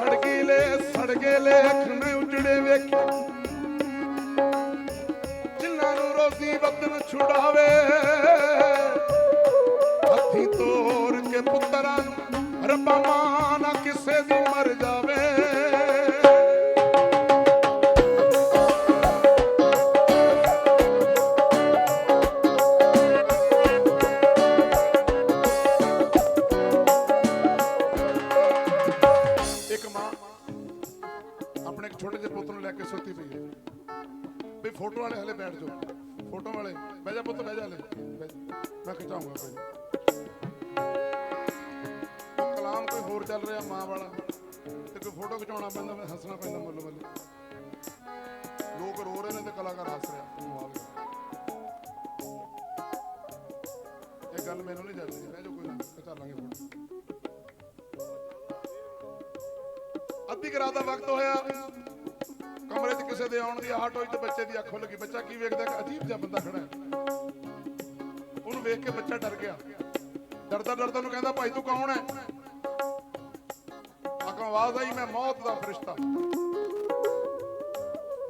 ਸੜਕੇ ਲੈ ਸੜਕੇ ਲੈ ਮੈਂ ਉਜੜੇ ਵੇਖੇ। ਜਿਨ੍ਹਾਂ ਨੂੰ ਰੋਜ਼ੀ ਵਤਨ ਛੁਡਾਵੇ, ਹੱਥੀ ਤੋੜ ਕੇ ਪੁੱਤਰਾਂ ਨੂੰ ਰੱਬਾ ਮਾਂ ਨਾ ਕਿਸੇ ਦੀ ਮਰ ਜਾਵੇ। ਮੈਂ ਖਿਚਾਉਂਗਾ ਕੋਈ ਕਲਾਮ ਕੋਈ ਹੋਰ ਚੱਲ ਰਿਹਾ ਮਾਂ ਵਾਲਾ। ਤੇ ਕੋਈ ਫੋਟੋ ਖਿਚਾਉਣਾ ਪੈਂਦਾ ਮੈਂ ਹੱਸਣਾ ਪੈਂਦਾ ਮੁੱਲ ਮੁੱਲ। ਲੋਕ ਰੋ ਰਹੇ ਨੇ ਤੇ ਕਲਾਕਾਰ ਹੱਸ ਰਿਹਾ ਇਹ ਗੱਲ ਮੈਨੂੰ ਨਹੀਂ ਜੱਜਦੀ ਬਹਿ ਜਾ ਕੋਈ ਖਿਚਾ ਲਾਂਗੇ ਫੋਟੋ ਅੱਧੀ ਕੁ ਰਾਤ ਦਾ ਵਕਤ ਹੋਇਆ। ਕਮਰੇ 'ਚ ਕਿਸੇ ਦੇ ਆਉਣ ਦੀ ਆਹਟ ਹੋਈ ਤੇ ਬੱਚੇ ਦੀ ਅੱਖ ਖੁੱਲ ਗਈ। ਬੱਚਾ ਕੀ ਵੇਖਦਾ ਕਿ ਅਜੀਬ ਜਿਹਾ ਬੰਦਾ ਖੜਾ ਹੈ। ਉਹਨੂੰ ਵੇਖ ਕੇ ਬੱਚਾ ਡਰ ਗਿਆ। ਡਰਦਾ ਡਰਦਾ ਉਹਨੂੰ ਕਹਿੰਦਾ, ਭਾਈ ਤੂੰ ਕੌਣ ਹੈ ਆਕਾਂ ਆਵਾਜ਼ ਆਈ ਮੈਂ ਮੌਤ ਦਾ ਫਰਿਸ਼ਤਾ।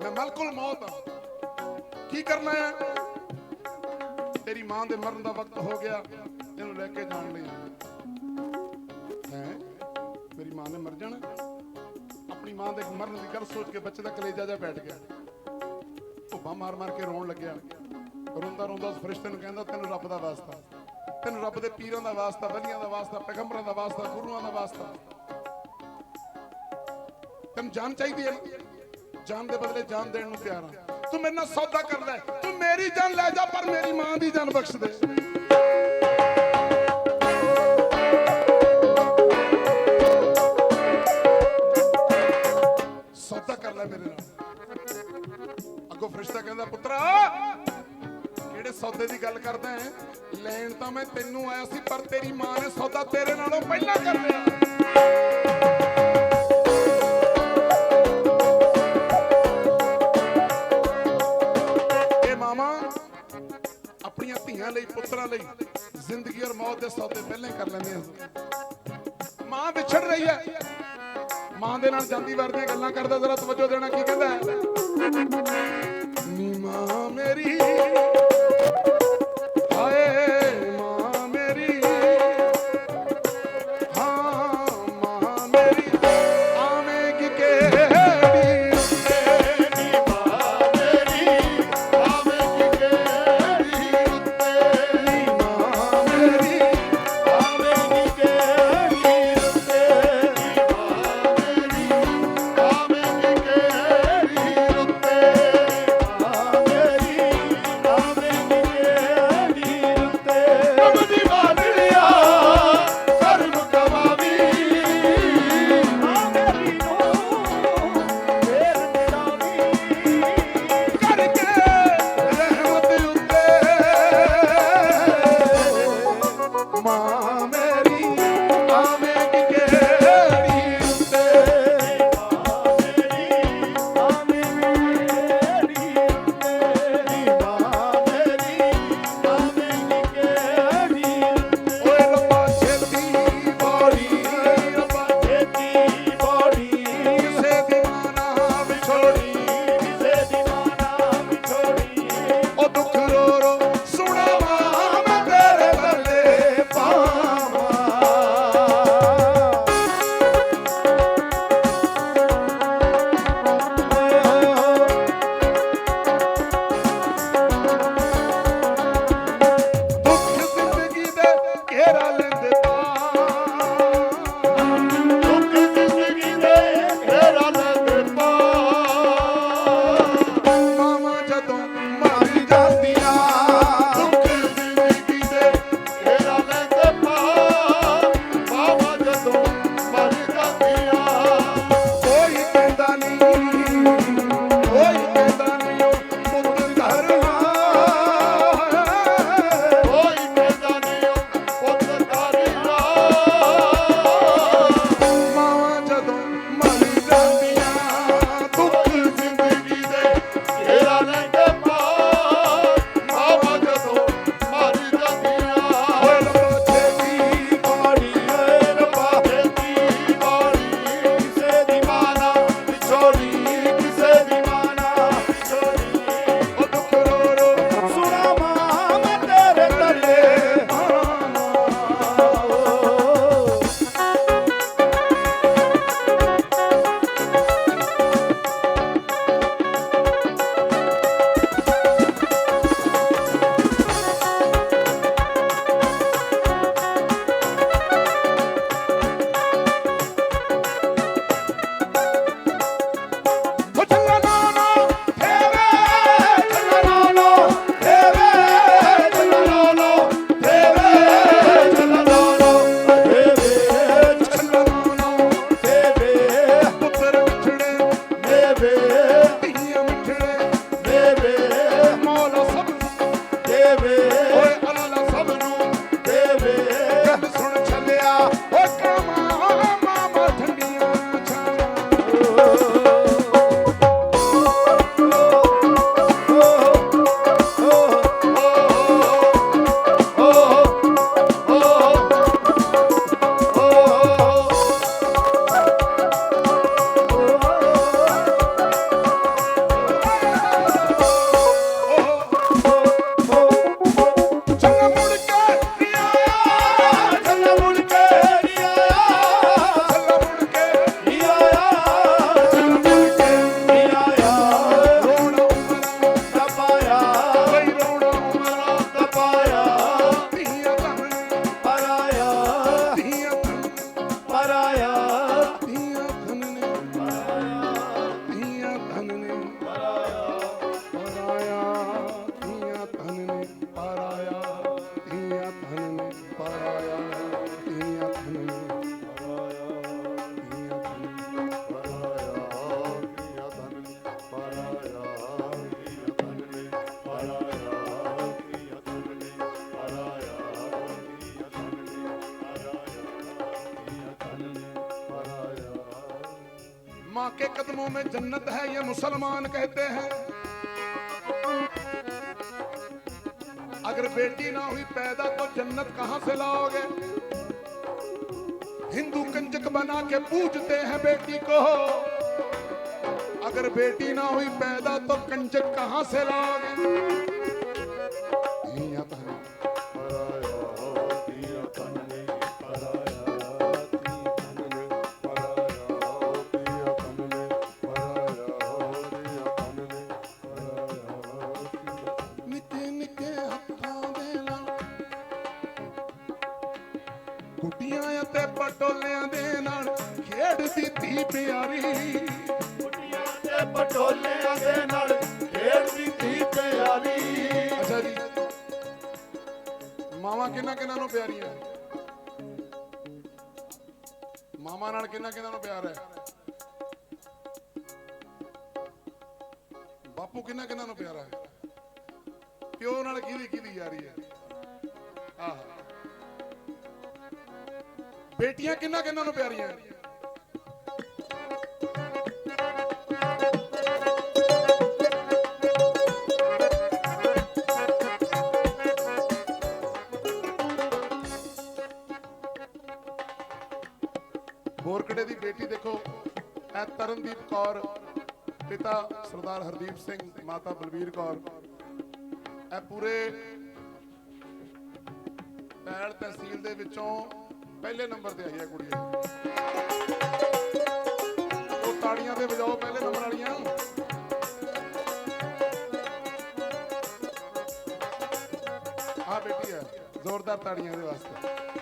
ਮੈਂ ਮਲਕੁਲ ਮੌਤ ਹਾਂ ਕੀ ਕਰਨਾ ਹੈ ਤੇਰੀ ਮਾਂ ਦੇ ਮਰਨ ਦਾ ਵਕਤ ਹੋ ਗਿਆ। ਇਹਨੂੰ ਲੈ ਕੇ ਜਾਣ ਲਈ ਹੈ? ਮੇਰੀ ਮਾਂ ਨੇ ਮਰ ਜਾਣਾ। ਆਪਣੀ ਮਾਂ ਦੇ ਮਰਨ ਦੀ ਗੱਲ ਸੋਚ ਕੇ ਬੱਚੇ ਦਾ ਕਲੇਜਾ ਜਾ ਬੈਠ ਗਿਆ। ਭੁੱਬਾ ਮਾਰ ਮਾਰ ਕੇ ਰੋਣ ਲੱਗਿਆ। ਰੋਂਦਾ ਰੋਂਦਾ ਫਰਿਸ਼ਤੇ ਨੂੰ ਕਹਿੰਦਾ, ਤੈਨੂੰ ਰੱਬ ਦਾ ਵਾਸਤਾ, ਤੈਨੂੰ ਰੱਬ ਦੇ ਪੀਰਾਂ ਦਾ ਵਾਸਤਾ, ਵਲੀਆਂ ਦਾ ਵਾਸਤਾ, ਪੈਗੰਬਰਾਂ ਦਾ ਵਾਸਤਾ, ਗੁਰੂਆਂ ਦਾ ਵਾਸਤਾ। ਤੈਨੂੰ ਜਾਨ ਚਾਹੀਦੀ ਹੈ ਜਾਨ ਦੇ ਬਦਲੇ ਜਾਨ ਦੇਣ ਨੂੰ ਤਿਆਰ ਆ। ਤੂੰ ਮੇਰੇ ਨਾਲ ਸੌਦਾ ਕਰ ਲੈ ਤੂੰ ਮੇਰੀ ਜਾਨ ਲੈ ਜਾ, ਪਰ ਮੇਰੀ ਮਾਂ ਦੀ ਜਾਨ ਬਖਸ਼ ਦੇ। ਲੈਣ ਮੈਂ ਤੈਨੂੰ ਆਇਆ ਸੀ, ਪਰ ਤੇਰੀ ਮਾਂ ਨੇ ਸੌਦਾ ਤੇਰੇ ਨਾਲੋਂ ਪਹਿਲਾਂ ਕਰ ਲਿਆ। ਮਾਮਾ ਆਪਣੀਆਂ ਧੀਆਂ ਲਈ, ਪੁੱਤਰਾਂ ਲਈ ਜ਼ਿੰਦਗੀ ਔਰ ਮੌਤ ਦੇ ਸੌਦੇ ਪਹਿਲਾਂ ਕਰ ਲੈਂਦੇ ਸੀ ਮਾਂ ਵਿਛੜ ਰਹੀ ਹੈ। ਮਾਂ ਦੇ ਨਾਲ ਜਾਂਦੀ ਵਾਰ ਦੀਆਂ ਗੱਲਾਂ ਕਰਦਾ, ਜ਼ਰਾ ਤਵੱਜੋ ਦੇਣਾ ਕੀ ਕਹਿੰਦਾ ਹੈ? माँ के कदमों में जन्नत है ये मुसलमान कहते हैं अगर बेटी ना हुई पैदा तो जन्नत कहां से लाओगे हिंदू कंजक बना के पूजते हैं बेटी को अगर बेटी ना हुई पैदा तो कंजक कहां से लाओगे ਕੁੱਟੀਆਂ ਅਤੇ ਪਟੋਲਿਆਂ ਦੇ ਨਾਲ ਖੇਡਦੀ ਧੀ ਪਿਆਰੀ। ਕੁੱਟੀਆਂ ਤੇ ਪਟੋਲਿਆਂ ਦੇ ਨਾਲ ਖੇਡਦੀ ਤੀ ਪਿਆਰੀ। ਅੱਛਾ ਜੀ। ਮਾਵਾਂ ਕਿੰਨਾ ਕਿੰਨਾ ਨੂੰ ਪਿਆਰੀਆਂ? ਮਾਮਾ ਨਾਲ ਕਿੰਨਾ ਕਿੰਨਾ ਨੂੰ ਪਿਆਰ ਹੈ? ਬਾਪੂ ਕਿੰਨਾ ਕਿੰਨਾ ਨੂੰ ਪਿਆਰਾ ਹੈ? ਪਿਓ ਨਾਲ ਕਿਹਦੀ ਕਿਹਦੀ ਯਾਰੀ ਹੈ? ਆਹ। ਬੇਟੀਆਂ ਕਿੰਨਾ ਕਿੰਨਾ ਨੂੰ ਪਿਆਰੀਆਂ? ਬੋਰਕੜੇ ਦੀ ਬੇਟੀ ਦੇਖੋ? ਇਹ ਤਰਨਦੀਪ ਕੌਰ, ਪਿਤਾ ਸਰਦਾਰ ਹਰਦੀਪ ਸਿੰਘ, ਮਾਤਾ ਬਲਵੀਰ ਕੌਰ। ਇਹ ਪੂਰੇ ਪੈਲ ਤਹਿਸੀਲ ਦੇ ਵਿੱਚੋਂ ਪਹਿਲੇ ਨੰਬਰ ਤੇ ਆਈ ਹੈ ਕੁੜੀ ਉਹ ਤਾੜੀਆਂ ਤੇ ਵਜਾਓ ਪਹਿਲੇ ਨੰਬਰ ਵਾਲੀਆਂ। ਆ ਬੇਟੀ ਹੈ, ਜ਼ੋਰਦਾਰ ਤਾੜੀਆਂ ਦੇ ਵਾਸਤੇ।